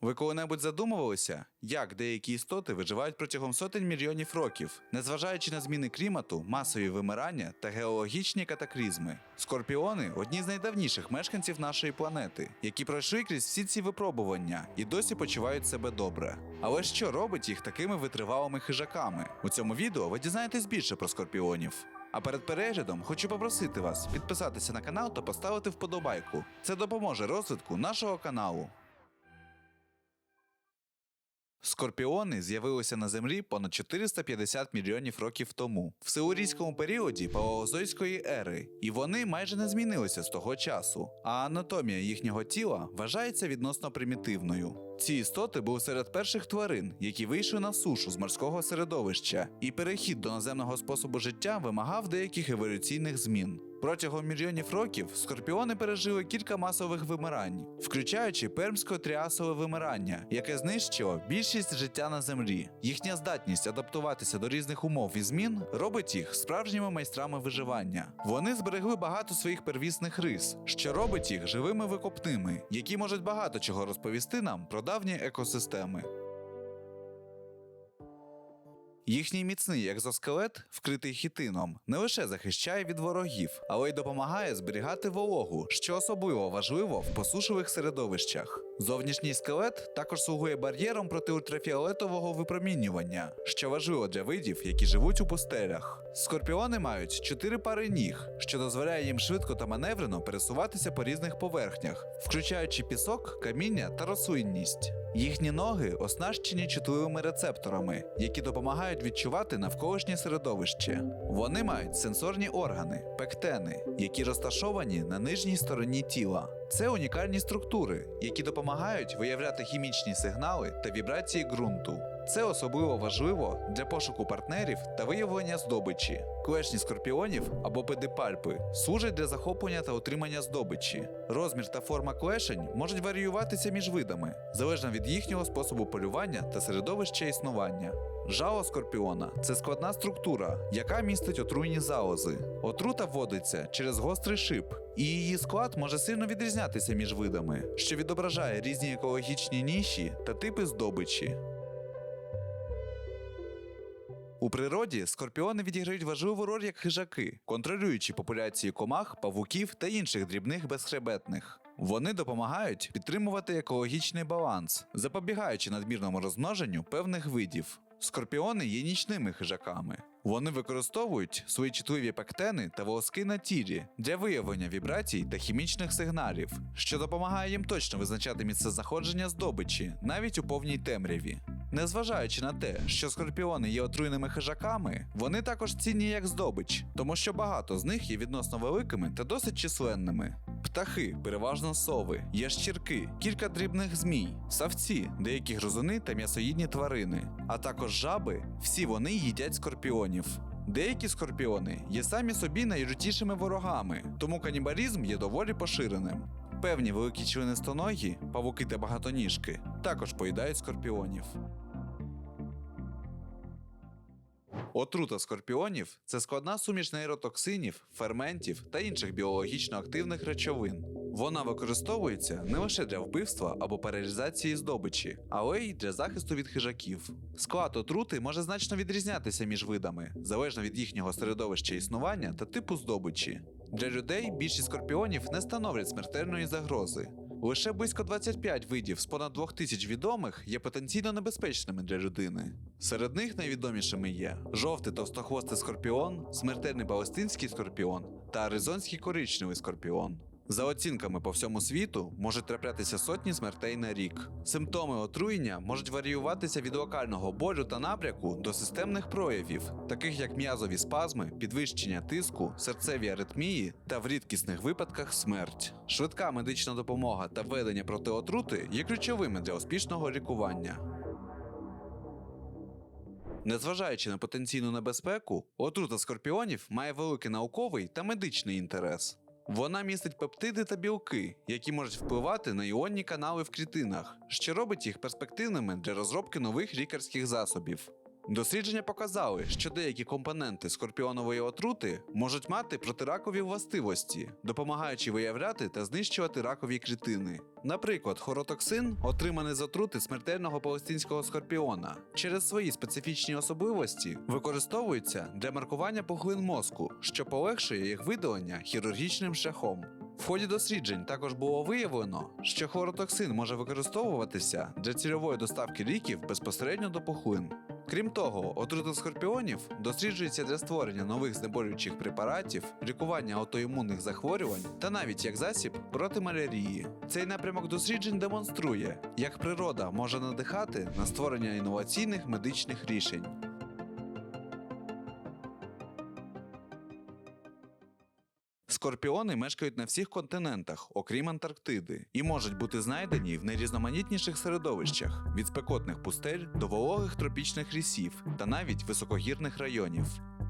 Ви коли-небудь задумувалися, як деякі істоти виживають протягом сотень мільйонів років, незважаючи на зміни клімату, масові вимирання та геологічні катаклізми? Скорпіони одні з найдавніших мешканців нашої планети, які пройшли крізь всі ці випробування і досі почувають себе добре. Але що робить їх такими витривалими хижаками? У цьому відео ви дізнаєтесь більше про скорпіонів. А перед переглядом хочу попросити вас підписатися на канал та поставити вподобайку. Це допоможе розвитку нашого каналу. Скорпіони з'явилися на землі понад 450 мільйонів років тому, в силурійському періоді палеозойської ери, і вони майже не змінилися з того часу. А анатомія їхнього тіла вважається відносно примітивною. Ці істоти були серед перших тварин, які вийшли на сушу з морського середовища, і перехід до наземного способу життя вимагав деяких еволюційних змін. Протягом мільйонів років скорпіони пережили кілька масових вимирань, включаючи пермсько-тріасове вимирання, яке знищило більшість життя на землі. Їхня здатність адаптуватися до різних умов і змін робить їх справжніми майстрами виживання. Вони зберегли багато своїх первісних рис, що робить їх живими викопними, які можуть багато чого розповісти нам про давні екосистеми. Їхній міцний екзоскелет, вкритий хітином, не лише захищає від ворогів, але й допомагає зберігати вологу, що особливо важливо в посушливих середовищах. Зовнішній скелет також слугує бар'єром проти ультрафіолетового випромінювання, що важливо для видів, які живуть у пустелях. Скорпіони мають чотири пари ніг, що дозволяє їм швидко та маневрено пересуватися по різних поверхнях, включаючи пісок, каміння та рослинність. Їхні ноги оснащені чутливими рецепторами, які допомагають відчувати навколишнє середовище. Вони мають сенсорні органи, пектени, які розташовані на нижній стороні тіла. Це унікальні структури, які допомагають виявляти хімічні сигнали та вібрації ґрунту. Це особливо важливо для пошуку партнерів та виявлення здобичі. Клешні скорпіонів або педипальпи служать для захоплення та отримання здобичі. Розмір та форма клешень можуть варіюватися між видами, залежно від їхнього способу полювання та середовища існування. Жало скорпіона це складна структура, яка містить отруйні залози. Отрута вводиться через гострий шип, і її склад може сильно відрізнятися між видами, що відображає різні екологічні ніші та типи здобичі. У природі скорпіони відіграють важливу роль як хижаки, контролюючи популяції комах, павуків та інших дрібних безхребетних. Вони допомагають підтримувати екологічний баланс, запобігаючи надмірному розмноженню певних видів. Скорпіони є нічними хижаками. Вони використовують свої чутливі пектени та волоски на тілі для виявлення вібрацій та хімічних сигналів, що допомагає їм точно визначати місце знаходження здобичі навіть у повній темряві. Незважаючи на те, що скорпіони є отруйними хижаками, вони також цінні як здобич, тому що багато з них є відносно великими та досить численними. Птахи, переважно сови, ящірки, кілька дрібних змій, савці, деякі гризуни та м'ясоїдні тварини, а також жаби, всі вони їдять скорпіонів. Деякі скорпіони є самі собі найлютішими ворогами, тому канібалізм є доволі поширеним. Певні великі членистоногі, павуки та багатоніжки також поїдають скорпіонів. Отрута скорпіонів це складна суміш нейротоксинів, ферментів та інших біологічно активних речовин. Вона використовується не лише для вбивства або перерізації здобичі, але й для захисту від хижаків. Склад отрути може значно відрізнятися між видами, залежно від їхнього середовища існування та типу здобичі. Для людей більшість скорпіонів не становлять смертельної загрози. Лише близько 25 видів з понад 2000 відомих є потенційно небезпечними для людини. Серед них найвідомішими є жовтий товстохвостий скорпіон, смертельний палестинський скорпіон та аризонський коричневий скорпіон. За оцінками по всьому світу можуть траплятися сотні смертей на рік. Симптоми отруєння можуть варіюватися від локального болю та напряку до системних проявів, таких як м'язові спазми, підвищення тиску, серцеві аритмії та в рідкісних випадках смерть. Швидка медична допомога та введення протиотрути є ключовими для успішного лікування. Незважаючи на потенційну небезпеку, отрута скорпіонів має великий науковий та медичний інтерес. Вона містить пептиди та білки, які можуть впливати на іонні канали в клітинах, що робить їх перспективними для розробки нових лікарських засобів. Дослідження показали, що деякі компоненти скорпіонової отрути можуть мати протиракові властивості, допомагаючи виявляти та знищувати ракові клітини. Наприклад, хоротоксин, отриманий з отрути смертельного палестинського скорпіона, через свої специфічні особливості використовується для маркування пухлин мозку, що полегшує їх видалення хірургічним шляхом. В ході досліджень також було виявлено, що хлоротоксин може використовуватися для цільової доставки ліків безпосередньо до пухлин. Крім того, отрута скорпіонів досліджується для створення нових знеболюючих препаратів, лікування аутоімунних захворювань та навіть як засіб проти малярії. Цей напрямок досліджень демонструє, як природа може надихати на створення інноваційних медичних рішень. Скорпіони мешкають на всіх континентах, окрім Антарктиди, і можуть бути знайдені в найрізноманітніших середовищах від спекотних пустель до вологих тропічних лісів та навіть високогірних районів.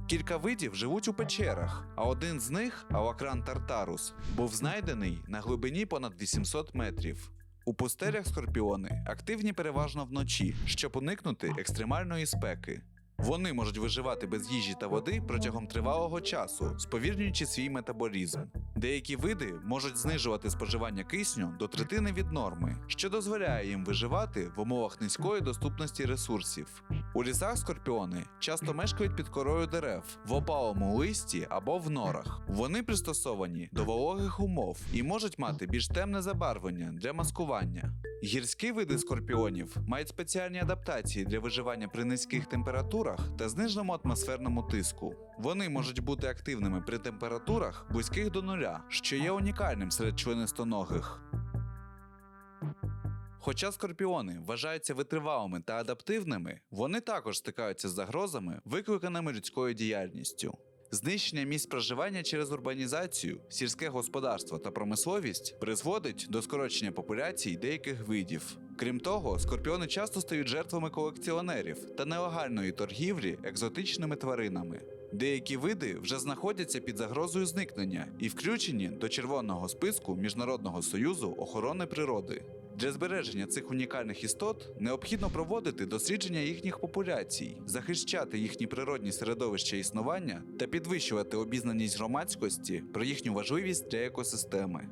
Кілька видів живуть у печерах, а один з них, Алакран Тартарус, був знайдений на глибині понад 800 метрів. У пустелях скорпіони активні переважно вночі, щоб уникнути екстремальної спеки. Вони можуть виживати без їжі та води протягом тривалого часу, сповільнюючи свій метаболізм. Деякі види можуть знижувати споживання кисню до третини від норми, що дозволяє їм виживати в умовах низької доступності ресурсів. У лісах скорпіони часто мешкають під корою дерев, в опалому листі або в норах. Вони пристосовані до вологих умов і можуть мати більш темне забарвлення для маскування. Гірські види скорпіонів мають спеціальні адаптації для виживання при низьких температурах та зниженому атмосферному тиску. Вони можуть бути активними при температурах близьких до нуля, що є унікальним серед членистоногих. Хоча скорпіони вважаються витривалими та адаптивними, вони також стикаються з загрозами, викликаними людською діяльністю. Знищення місць проживання через урбанізацію, сільське господарство та промисловість призводить до скорочення популяцій деяких видів. Крім того, скорпіони часто стають жертвами колекціонерів та нелегальної торгівлі екзотичними тваринами. Деякі види вже знаходяться під загрозою зникнення і включені до червоного списку Міжнародного союзу охорони природи. Для збереження цих унікальних істот необхідно проводити дослідження їхніх популяцій, захищати їхні природні середовища існування та підвищувати обізнаність громадськості про їхню важливість для екосистеми.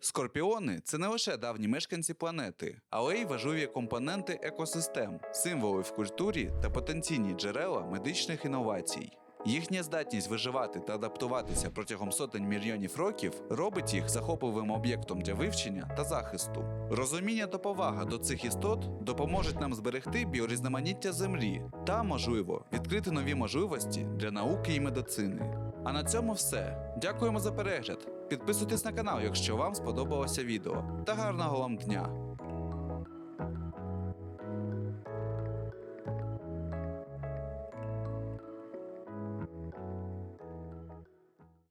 Скорпіони це не лише давні мешканці планети, але й важливі компоненти екосистем, символи в культурі та потенційні джерела медичних інновацій. Їхня здатність виживати та адаптуватися протягом сотень мільйонів років робить їх захопливим об'єктом для вивчення та захисту. Розуміння та повага до цих істот допоможуть нам зберегти біорізноманіття землі та, можливо, відкрити нові можливості для науки і медицини. А на цьому все. Дякуємо за перегляд. Підписуйтесь на канал, якщо вам сподобалося відео. Та гарного вам дня!